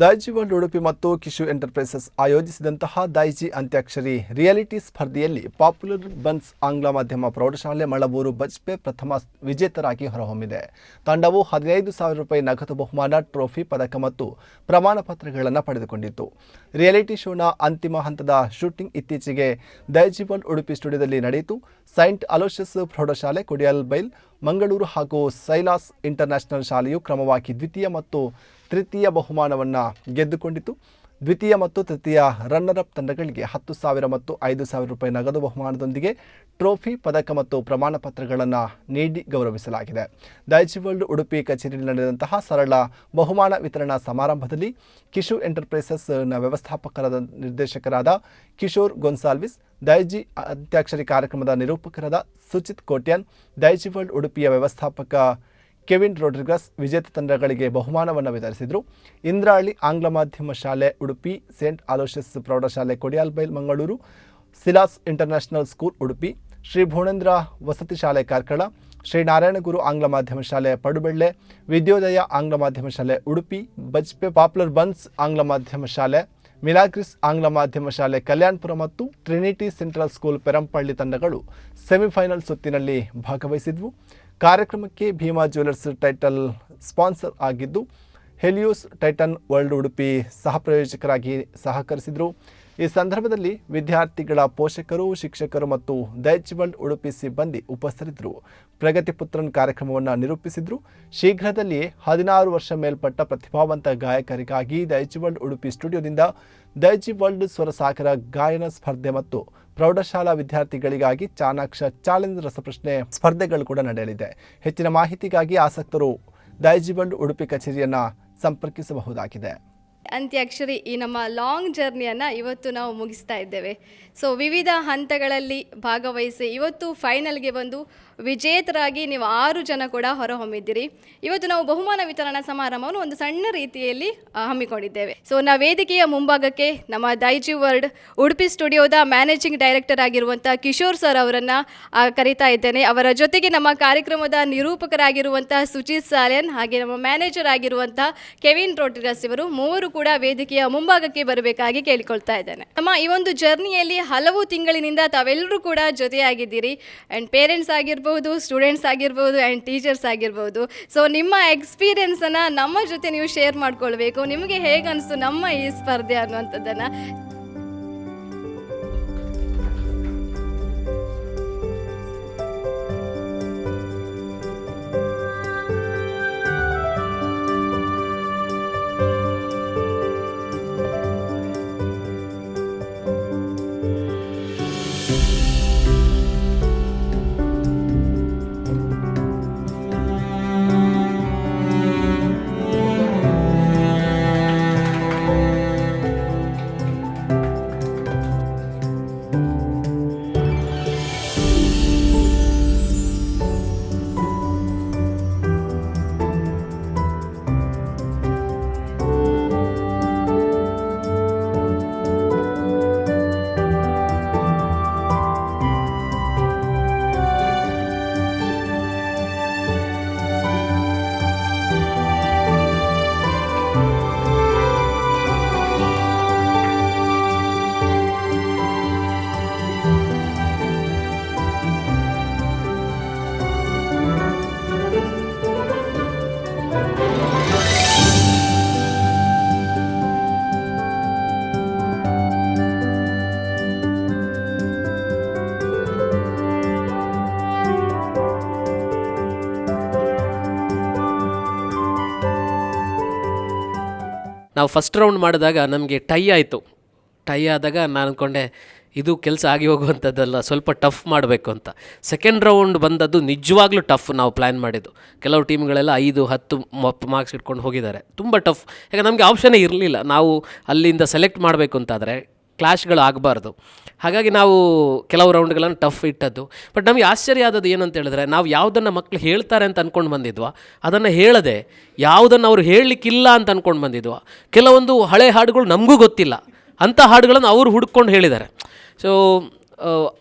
Daiji world Udupi ಮತ್ತು Kishu enterprises ಆಯೋಜಿಸಿದಂತಹ ದೈಜಿ ಅಂತ್ಯಾಕ್ಷರಿ reality ಸ್ಪರ್ಧೆಯಲ್ಲಿ ಪಾಪ್ಯುಲರ್ ಬನ್ಸ್ ಆಂಗ್ಲ ಮಾಧ್ಯಮ ಪ್ರೌಢಶಾಲೆ ಮಳಬೂರು ಬಜ್ಪೆ ಪ್ರಥಮ ವಿಜೇತರಾಗಿ ಹೊರಹೊಮ್ಮಿದೆ. ತಂಡವು ಹದಿನೈದು ಸಾವಿರ ರೂಪಾಯಿ ನಗದು ಬಹುಮಾನ ಟ್ರೋಫಿ ಪದಕ ಮತ್ತು ಪ್ರಮಾಣ ಪತ್ರಗಳನ್ನು ಪಡೆದುಕೊಂಡಿತ್ತು. ರಿಯಾಲಿಟಿ ಶೋನ ಅಂತಿಮ ಹಂತದ ಶೂಟಿಂಗ್ ಇತ್ತೀಚೆಗೆ ದೈಜಿ ವರ್ಲ್ಡ್ ಉಡುಪಿ ಸ್ಟುಡಿಯೋದಲ್ಲಿ ನಡೆಯಿತು. ಸೈಂಟ್ ಅಲೋಷಿಯಸ್ ಪ್ರೌಢಶಾಲೆ ಕೊಡಿಯಲ್ ಬೈಲ್ ಮಂಗಳೂರು ಹಾಗೂ ಸೈಲಾಸ್ ಇಂಟರ್ನ್ಯಾಷನಲ್ ಶಾಲೆಯು ಕ್ರಮವಾಗಿ ದ್ವಿತೀಯ ಮತ್ತು ತೃತೀಯ ಬಹುಮಾನವನ್ನು ಗೆದ್ದುಕೊಂಡಿತು. ದ್ವಿತೀಯ ಮತ್ತು ತೃತೀಯ ರನ್ನರ್ ಅಪ್ ತಂಡಗಳಿಗೆ ಹತ್ತು ಸಾವಿರ ಮತ್ತು ಐದು ಸಾವಿರ ರೂಪಾಯಿ ನಗದು ಬಹುಮಾನದೊಂದಿಗೆ ಟ್ರೋಫಿ, ಪದಕ ಮತ್ತು ಪ್ರಮಾಣ ಪತ್ರಗಳನ್ನು ನೀಡಿ ಗೌರವಿಸಲಾಗಿದೆ. ದೈಜಿ ವರ್ಲ್ಡ್ ಉಡುಪಿ ಕಚೇರಿಯಲ್ಲಿ ನಡೆದಂತಹ ಸರಳ ಬಹುಮಾನ ವಿತರಣಾ ಸಮಾರಂಭದಲ್ಲಿ ಕಿಶೋರ್ ಎಂಟರ್ಪ್ರೈಸಸ್ನ ವ್ಯವಸ್ಥಾಪಕರಾದ ನಿರ್ದೇಶಕರಾದ ಕಿಶೋರ್ ಗೊನ್ಸಾಲ್ವಿಸ್ ದೈಜಿ ಅಂತ್ಯಾಕ್ಷರಿ ಕಾರ್ಯಕ್ರಮದ ನಿರೂಪಕರಾದ ಸುಚಿತ್ ಕೋಟ್ಯಾನ್ ದೈಜಿ ವರ್ಲ್ಡ್ ಉಡುಪಿಯ ವ್ಯವಸ್ಥಾಪಕ ಕೆವಿನ್ ರೋಡ್ರಿಗಸ್ ವಿಜೇತ ತಂಡಗಳಿಗೆ ಬಹುಮಾನವನ್ನು ವಿತರಿಸಿದರು. ಇಂದ್ರಾಳಿ ಆಂಗ್ಲ ಮಾಧ್ಯಮ ಶಾಲೆ ಉಡುಪಿ, ಸೇಂಟ್ ಆಲೋಷಿಯಸ್ ಪ್ರೌಢಶಾಲೆ Kodialbail Mangaluru, Silas international school Udupi, Shri Bhuvanendra ವಸತಿ ಶಾಲೆ ಕಾರ್ಕಳ, ಶ್ರೀ ನಾರಾಯಣಗುರು ಆಂಗ್ಲ ಮಾಧ್ಯಮ ಶಾಲೆ ಪಡುಬೆಳ್ಳೆ, ವಿದ್ಯೋದಯ ಆಂಗ್ಲ ಮಾಧ್ಯಮ ಶಾಲೆ ಉಡುಪಿ, ಬಜ್ಪೆ ಪಾಪ್ಯುಲರ್ ಬನ್ಸ್ ಆಂಗ್ಲ ಮಾಧ್ಯಮ ಶಾಲೆ, ಮಿಲಾಗ್ರಿಸ್ ಆಂಗ್ಲ ಮಾಧ್ಯಮ ಶಾಲೆ ಕಲ್ಯಾಣಪುರ ಮತ್ತು ಟ್ರಿನಿಟಿ ಸೆಂಟ್ರಲ್ ಸ್ಕೂಲ್ ಪೆರಂಪಳ್ಳಿ ತಂಡಗಳು ಸೆಮಿಫೈನಲ್ ಸುತ್ತಿನಲ್ಲಿ ಭಾಗವಹಿಸಿದ್ವು. ಕಾರ್ಯಕ್ರಮಕ್ಕೆ ಭೀಮಾ ಜ್ಯುವೆಲರ್ಸ್ ಟೈಟಲ್ ಸ್ಪಾನ್ಸರ್ ಆಗಿದ್ದು ಹೆಲಿಯೋಸ್ ಟೈಟನ್ ವರ್ಲ್ಡ್ ಉಡುಪಿ ಸಹ ಪ್ರಾಯೋಜಕರಾಗಿ ಸಹಕರಿಸಿದರು. ಈ ಸಂದರ್ಭದಲ್ಲಿ ವಿದ್ಯಾರ್ಥಿಗಳ ಪೋಷಕರು, ಶಿಕ್ಷಕರು ಮತ್ತು ದೈಜ್ ವರ್ಲ್ಡ್ ಉಡುಪಿ ಸಿಬ್ಬಂದಿ ಉಪಸ್ಥಿತರಿದ್ದರು. ಪ್ರಗತಿ ಪುತ್ರನ್ ಕಾರ್ಯಕ್ರಮವನ್ನು ನಿರೂಪಿಸಿದ್ರು. ಶೀಘ್ರದಲ್ಲಿಯೇ ಹದಿನಾರು ವರ್ಷ ಮೇಲ್ಪಟ್ಟ ಪ್ರತಿಭಾವಂತ ಗಾಯಕರಿಗಾಗಿ ವರ್ಲ್ಡ್ ಉಡುಪಿ ಸ್ಟುಡಿಯೋದಿಂದ ದೈಜಿ ವರ್ಲ್ಡ್ ಸ್ವರಸಾಗರ ಗಾಯನ ಸ್ಪರ್ಧೆ ಮತ್ತು ಪ್ರೌಢಶಾಲಾ ವಿದ್ಯಾರ್ಥಿಗಳಿಗಾಗಿ ಚಾಣಾಕ್ಷ ಚಾಲೆಂಜ್ ರಸಪ್ರಶ್ನೆ ಸ್ಪರ್ಧೆಗಳು ಕೂಡ ನಡೆಯಲಿದೆ. ಹೆಚ್ಚಿನ ಮಾಹಿತಿಗಾಗಿ ಆಸಕ್ತರು ದೈಜಿ ವರ್ಲ್ಡ್ ಉಡುಪಿ ಕಚೇರಿಯನ್ನು ಸಂಪರ್ಕಿಸಬಹುದಾಗಿದೆ. ಅಂತ್ಯಾಕ್ಷರಿ ಈ ನಮ್ಮ ಲಾಂಗ್ ಜರ್ನಿಯನ್ನು ಇವತ್ತು ನಾವು ಮುಗಿಸ್ತಾ ಇದ್ದೇವೆ. ಸೊ ವಿವಿಧ ಹಂತಗಳಲ್ಲಿ ಭಾಗವಹಿಸಿ ಇವತ್ತು ಫೈನಲ್ಗೆ ಬಂದು ವಿಜೇತರಾಗಿ ನೀವು ಆರು ಜನ ಕೂಡ ಹೊರಹೊಮ್ಮಿದ್ದೀರಿ. ಇವತ್ತು ನಾವು ಬಹುಮಾನ ವಿತರಣಾ ಸಮಾರಂಭವನ್ನು ಒಂದು ಸಣ್ಣ ರೀತಿಯಲ್ಲಿ ಹಮ್ಮಿಕೊಂಡಿದ್ದೇವೆ. ಸೊ ನಾವು ವೇದಿಕೆಯ ಮುಂಭಾಗಕ್ಕೆ ನಮ್ಮ ದೈಜಿ ವರ್ಡ್ ಉಡುಪಿ ಸ್ಟುಡಿಯೋದ ಮ್ಯಾನೇಜಿಂಗ್ ಡೈರೆಕ್ಟರ್ ಆಗಿರುವಂಥ ಕಿಶೋರ್ ಸರ್ ಅವರನ್ನು ಕರೀತಾ ಇದ್ದೇನೆ. ಅವರ ಜೊತೆಗೆ ನಮ್ಮ ಕಾರ್ಯಕ್ರಮದ ನಿರೂಪಕರಾಗಿರುವಂಥ ಸುಜಿತ್ ಸಾಲೆನ್, ಹಾಗೆ ನಮ್ಮ ಮ್ಯಾನೇಜರ್ ಆಗಿರುವಂಥ ಕೆವಿನ್ ರೋಟಿರಸ್ ಇವರು ಮೂವರು ಕೂಡ ವೇದಿಕೆಯ ಮುಂಭಾಗಕ್ಕೆ ಬರಬೇಕಾಗಿ ಕೇಳಿಕೊಳ್ತಾ ಇದ್ದೇನೆ. ನಮ್ಮ ಈ ಒಂದು ಜರ್ನಿಯಲ್ಲಿ ಹಲವು ತಿಂಗಳಿನಿಂದ ತಾವೆಲ್ಲರೂ ಕೂಡ ಜೊತೆಯಾಗಿದ್ದೀರಿ. ಆ್ಯಂಡ್ ಪೇರೆಂಟ್ಸ್ ಆಗಿರ್ಬೋದು ಸ್ಟೂಡೆಂಟ್ಸ್ ಆಗಿರ್ಬೋದು ಆ್ಯಂಡ್ ಟೀಚರ್ಸ್ ಆಗಿರ್ಬೋದು. ಸೊ ನಿಮ್ಮ ಎಕ್ಸ್ಪೀರಿಯೆನ್ಸನ್ನು ನಮ್ಮ ಜೊತೆ ನೀವು ಶೇರ್ ಮಾಡ್ಕೊಳ್ಬೇಕು. ನಿಮಗೆ ಹೇಗೆ ಅನಿಸ್ತು ನಮ್ಮ ಈ ಸ್ಪರ್ಧೆ ಅನ್ನುವಂಥದ್ದನ್ನು? ನಾವು ಫಸ್ಟ್ ರೌಂಡ್ ಮಾಡಿದಾಗ ನಮಗೆ ಟೈ ಆಯಿತು. ಟೈ ಆದಾಗ ನಾನು ಅಂದ್ಕೊಂಡೆ ಇದು ಕೆಲಸ ಆಗಿ ಹೋಗುವಂಥದ್ದಲ್ಲ ಸ್ವಲ್ಪ ಟಫ್ ಮಾಡಬೇಕು ಅಂತ. ಸೆಕೆಂಡ್ ರೌಂಡ್ ಬಂದದ್ದು ನಿಜವಾಗ್ಲೂ ಟಫ್ ನಾವು ಪ್ಲ್ಯಾನ್ ಮಾಡಿದ್ದು. ಕೆಲವು ಟೀಮ್ಗಳೆಲ್ಲ ಐದು, ಹತ್ತು ಮಾರ್ಕ್ಸ್ ಇಟ್ಕೊಂಡು ಹೋಗಿದ್ದಾರೆ. ತುಂಬ ಟಫ್ ಯಾಕೆ ನಮಗೆ ಆಪ್ಷನೇ ಇರಲಿಲ್ಲ. ನಾವು ಅಲ್ಲಿಂದ ಸೆಲೆಕ್ಟ್ ಮಾಡಬೇಕು ಅಂತಾದರೆ ಕ್ಲಾಶ್ಗಳು ಆಗಬಾರ್ದು. ಹಾಗಾಗಿ ನಾವು ಕೆಲವು ರೌಂಡ್ಗಳನ್ನು ಟಫ್ ಇಟ್ಟದ್ದು. ಬಟ್ ನಮಗೆ ಆಶ್ಚರ್ಯ ಆದದ್ದು ಏನಂತ ಹೇಳಿದ್ರೆ, ನಾವು ಯಾವುದನ್ನು ಮಕ್ಕಳು ಹೇಳ್ತಾರೆ ಅಂತ ಅಂದ್ಕೊಂಡು ಬಂದಿದ್ವಾ, ಅದನ್ನು ಹೇಳದೆ ಯಾವುದನ್ನು ಅವರು ಹೇಳಲಿಕ್ಕಿಲ್ಲ ಅಂತ ಅಂದ್ಕೊಂಡು ಬಂದಿದ್ವಾ. ಕೆಲವೊಂದು ಹಳೆ ಹಾಡುಗಳು ನಮಗೂ ಗೊತ್ತಿಲ್ಲ. ಅಂಥ ಹಾಡುಗಳನ್ನು ಅವರು ಹುಡ್ಕೊಂಡು ಹೇಳಿದ್ದಾರೆ. ಸೊ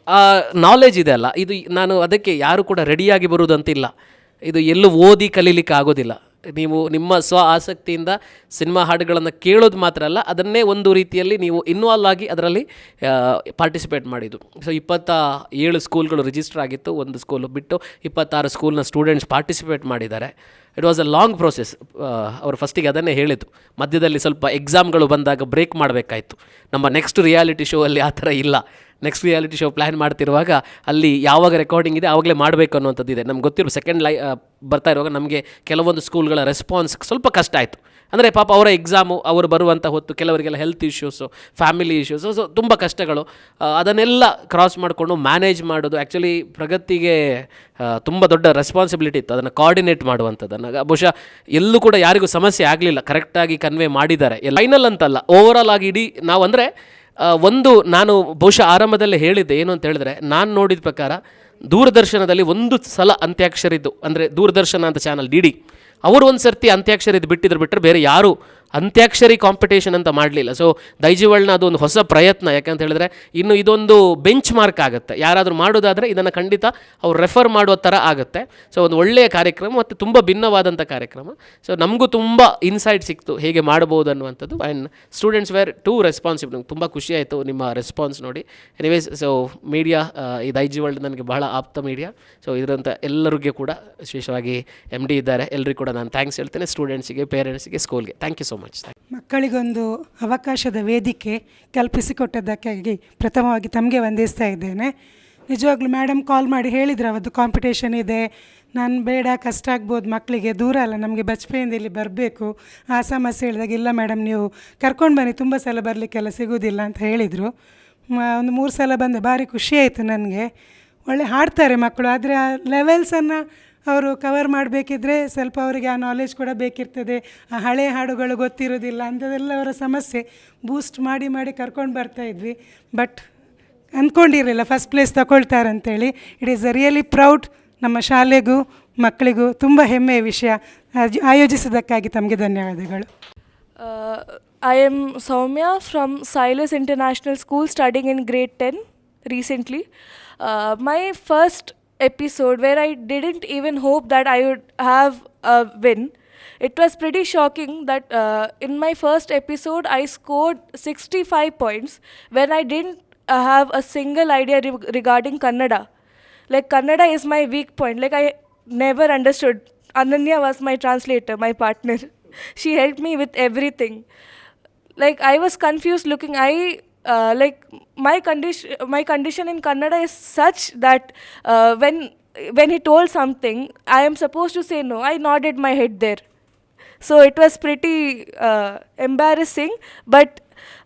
ಆ ನಾಲೆಜ್ ಇದೆ ಅಲ್ಲ, ಇದು ನಾನು ಅದಕ್ಕೆ ಯಾರು ಕೂಡ ರೆಡಿಯಾಗಿ ಬರುವುದಂತಿಲ್ಲ ಇದು ಎಲ್ಲೂ ಓದಿ ಕಲೀಲಿಕ್ಕೆ ಆಗೋದಿಲ್ಲ. ನೀವು ನಿಮ್ಮ ಸ್ವ ಆಸಕ್ತಿಯಿಂದ ಸಿನಿಮಾ ಹಾಡುಗಳನ್ನು ಕೇಳೋದು ಮಾತ್ರ ಅಲ್ಲ, ಅದನ್ನೇ ಒಂದು ರೀತಿಯಲ್ಲಿ ನೀವು ಇನ್ವಾಲ್ವ್ ಆಗಿ ಅದರಲ್ಲಿ ಪಾರ್ಟಿಸಿಪೇಟ್ ಮಾಡಿದ್ದು. ಸೊ ಇಪ್ಪತ್ತ ಏಳು ಸ್ಕೂಲ್ಗಳು ರಿಜಿಸ್ಟರ್ ಆಗಿತ್ತು, ಒಂದು ಸ್ಕೂಲು ಬಿಟ್ಟು ಇಪ್ಪತ್ತಾರು ಸ್ಕೂಲ್ನ ಸ್ಟೂಡೆಂಟ್ಸ್ ಪಾರ್ಟಿಸಿಪೇಟ್ ಮಾಡಿದ್ದಾರೆ. It was a long process ಅವರು ಫಸ್ಟಿಗೆ ಅದನ್ನೇ ಹೇಳಿದ್ದು. ಮಧ್ಯದಲ್ಲಿ ಸ್ವಲ್ಪ ಎಕ್ಸಾಮ್ಗಳು ಬಂದಾಗ ಬ್ರೇಕ್ ಮಾಡಬೇಕಾಯಿತು. ನಮ್ಮ ನೆಕ್ಸ್ಟ್ ರಿಯಾಲಿಟಿ ಶೋ ಅಲ್ಲಿ ಆ ಥರ ಇಲ್ಲ. ನೆಕ್ಸ್ಟ್ ರಿಯಾಲಿಟಿ ಶೋ ಪ್ಲ್ಯಾನ್ ಮಾಡ್ತಿರುವಾಗ ಅಲ್ಲಿ ಯಾವಾಗ ರೆಕಾರ್ಡಿಂಗ್ ಇದೆ ಆವಾಗಲೇ ಮಾಡಬೇಕು ಅನ್ನುವಂಥದ್ದು ಇದೆ ನಮ್ಗೆ ಗೊತ್ತಿರೋ ಸೆಕೆಂಡ್ ಲೈ ಬರ್ತಾ ಇರುವಾಗ ನಮಗೆ ಕೆಲವೊಂದು ಸ್ಕೂಲ್ಗಳ ರೆಸ್ಪಾನ್ಸ್ ಸ್ವಲ್ಪ ಕಷ್ಟ ಆಯಿತು. ಅಂದರೆ ಪಾಪ ಅವರ ಎಕ್ಸಾಮು ಅವರು ಬರುವಂಥ ಹೊತ್ತು ಕೆಲವರಿಗೆಲ್ಲ health issues family issues so ತುಂಬ ಕಷ್ಟಗಳು. ಅದನ್ನೆಲ್ಲ ಕ್ರಾಸ್ ಮಾಡಿಕೊಂಡು ಮ್ಯಾನೇಜ್ ಮಾಡೋದು ಆ್ಯಕ್ಚುಲಿ ಪ್ರಗತಿಗೆ ತುಂಬ ದೊಡ್ಡ ರೆಸ್ಪಾನ್ಸಿಬಿಲಿಟಿ ಇತ್ತು. ಅದನ್ನು ಕೋಆರ್ಡಿನೇಟ್ ಮಾಡುವಂಥದ್ದನ್ನು. ಬಹುಶಃ ಎಲ್ಲೂ ಕೂಡ ಯಾರಿಗೂ ಸಮಸ್ಯೆ ಆಗಲಿಲ್ಲ. ಕರೆಕ್ಟಾಗಿ ಕನ್ವೆ ಮಾಡಿದ್ದಾರೆ. ಫೈನಲ್ ಅಂತಲ್ಲ ಓವರಾಲ್ ಆಗಿ ಇಡೀ ನಾವು ಅಂದರೆ ಒಂದು ನಾನು ಬಹುಶಃ ಆರಂಭದಲ್ಲೇ ಹೇಳಿದ್ದೆ, ಏನು ಅಂತ ಹೇಳಿದ್ರೆ, ನಾನು ನೋಡಿದ ಪ್ರಕಾರ ದೂರದರ್ಶನದಲ್ಲಿ ಒಂದು ಸಲ ಅಂತ್ಯಾಕ್ಷರಿದ್ದು, ಅಂದರೆ ದೂರದರ್ಶನ ಅಂತ ಚಾನಲ್ ಡಿ ಡಿ ಅವರು ಒಂದು ಸರ್ತಿ ಅಂತ್ಯಾಕ್ಷರಿದ್ದು ಬಿಟ್ಟಿದ್ರು ಬಿಟ್ಟರೆ ಬೇರೆ ಯಾರು ಅಂತ್ಯಾಕ್ಷರಿ ಕಾಂಪಿಟೇಷನ್ ಅಂತ ಮಾಡಲಿಲ್ಲ. ಸೊ ದೈಜಿವಳ್ನ ಅದು ಒಂದು ಹೊಸ ಪ್ರಯತ್ನ. ಯಾಕಂತ ಹೇಳಿದ್ರೆ, ಇನ್ನು ಇದೊಂದು ಬೆಂಚ್ ಮಾರ್ಕ್ ಆಗುತ್ತೆ. ಯಾರಾದರೂ ಮಾಡೋದಾದರೆ ಇದನ್ನು ಖಂಡಿತ ಅವ್ರು ರೆಫರ್ ಮಾಡುವ ಥರ ಆಗುತ್ತೆ. ಸೊ ಒಂದು ಒಳ್ಳೆಯ ಕಾರ್ಯಕ್ರಮ ಮತ್ತು ತುಂಬ ಭಿನ್ನವಾದಂಥ ಕಾರ್ಯಕ್ರಮ. ಸೊ ನಮಗೂ ತುಂಬ ಇನ್ಸೈಟ್ ಸಿಕ್ತು ಹೇಗೆ ಮಾಡ್ಬೋದು ಅನ್ನುವಂಥದ್ದು. And students were too responsible ನಮ್ಗೆ ತುಂಬ ಖುಷಿ ಆಯಿತು ನಿಮ್ಮ ರೆಸ್ಪಾನ್ಸ್ ನೋಡಿ. ಎನಿವೇಸ್ ಸೊ ಮೀಡಿಯಾ ಈ ದೈಜಿ ವರ್ಲ್ಡ್ ನನಗೆ ಬಹಳ ಆಪ್ತ ಮೀಡಿಯಾ ಸೊ ಇದರಂಥ ಎಲ್ಲರಿಗೆ ಕೂಡ ವಿಶೇಷವಾಗಿ ಎಂ ಡಿ ಇದ್ದಾರೆ. ಎಲ್ಲರಿಗೂ ಕೂಡ ನಾನು ಥ್ಯಾಂಕ್ಸ್ ಹೇಳ್ತೇನೆ. ಸ್ಟೂಡೆಂಟ್ಸಿಗೆ ಪೇರೆಂಟ್ಸಿಗೆ ಸ್ಕೂಲ್ಗೆ ಥ್ಯಾಂಕ್ ಯು ಸೊ ಮಚ್ ಮಕ್ಕಳಿಗೊಂದು ಅವಕಾಶದ ವೇದಿಕೆ ಕಲ್ಪಿಸಿಕೊಟ್ಟದ್ದಕ್ಕಾಗಿ ಪ್ರಥಮವಾಗಿ ತಮಗೆ ವಂದಿಸ್ತಾ ಇದ್ದೇನೆ. ನಿಜವಾಗ್ಲೂ ಮೇಡಮ್ ಕಾಲ್ ಮಾಡಿ ಹೇಳಿದ್ರು, ಅವತ್ತು ಕಾಂಪಿಟೇಷನ್ ಇದೆ. ನಾನು ಬೇಡ, ಕಷ್ಟ ಆಗ್ಬೋದು, ಮಕ್ಕಳಿಗೆ ದೂರ ಅಲ್ಲ, ನಮಗೆ ಬಚ್ಪೆಯಿಂದ ಇಲ್ಲಿ ಬರಬೇಕು. ಆ ಸಮಸ್ಯೆ ಹೇಳಿದಾಗ, ಇಲ್ಲ ಮೇಡಮ್ ನೀವು ಕರ್ಕೊಂಡು ಬನ್ನಿ, ತುಂಬ ಸಲ ಬರಲಿಕ್ಕೆಲ್ಲ ಸಿಗೋದಿಲ್ಲ ಅಂತ ಹೇಳಿದರು. ಒಂದು ಮೂರು ಸಲ ಬಂದೆ ಭಾರಿ ಖುಷಿ ಆಯಿತು ನನಗೆ. ಒಳ್ಳೆ ಹಾಡ್ತಾರೆ ಮಕ್ಕಳು, ಆದರೆ ಆ ಲೆವೆಲ್ಸನ್ನು ಅವರು ಕವರ್ ಮಾಡಬೇಕಿದ್ರೆ ಸ್ವಲ್ಪ ಅವರಿಗೆ ಆ ನಾಲೆಜ್ ಕೂಡ ಬೇಕಿರ್ತದೆ. ಆ ಹಳೆ ಹಾಡುಗಳು ಗೊತ್ತಿರೋದಿಲ್ಲ ಅಂಥದ್ದೆಲ್ಲ ಅವರ ಸಮಸ್ಯೆ. ಬೂಸ್ಟ್ ಮಾಡಿ ಮಾಡಿ ಕರ್ಕೊಂಡು ಬರ್ತಾ ಇದ್ವಿ. ಬಟ್ ಅಂದ್ಕೊಂಡಿರಲಿಲ್ಲ ಫಸ್ಟ್ ಪ್ಲೇಸ್ ತಗೊಳ್ತಾರೆ ಅಂತೇಳಿ. It is a really proud ನಮ್ಮ ಶಾಲೆಗೂ ಮಕ್ಕಳಿಗೂ ತುಂಬ ಹೆಮ್ಮೆಯ ವಿಷಯ. ಆಯೋಜಿಸಿದ್ದಕ್ಕಾಗಿ ತಮಗೆ ಧನ್ಯವಾದಗಳು. Am Soumya from Silas International School studying in grade 10 recently. Uh, my first episode, where I didn't even hope that I would have a win, it was pretty shocking that uh, in my first episode I scored 65 points when I didn't uh, have a single idea re- regarding Kannada. Like, Kannada is my weak point. Like, I never understood. Ananya was my translator, my partner. she helped me with everything. Like, I was confused looking. I, uh, like, my condition, my condition in Kannada is such that uh, when, when he told something, I am supposed to say no. I nodded my head there. So it was pretty uh, embarrassing, but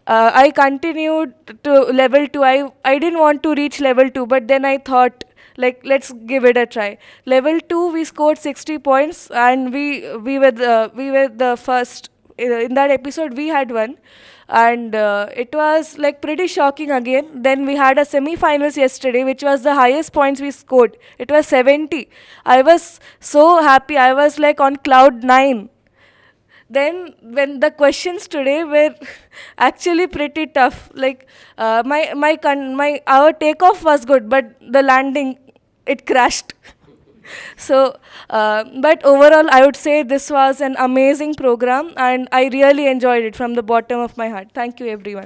uh, I continued to level two. I I didn't want to reach level two, but then I thought like let's give it a try. Level two, we scored sixty points, and we we were the we were the first in that episode. We had won. And uh, it was like pretty shocking again. Then we had a semi-finals yesterday, which was the highest points we scored. It was 70. I was so happy. I was like on cloud nine then when the questions today were actually pretty tough like uh, my my con- my our takeoff was good but the landing it crashed so uh, but overall i would say this was an amazing program and i really enjoyed it from the bottom of my heart. Thank you everyone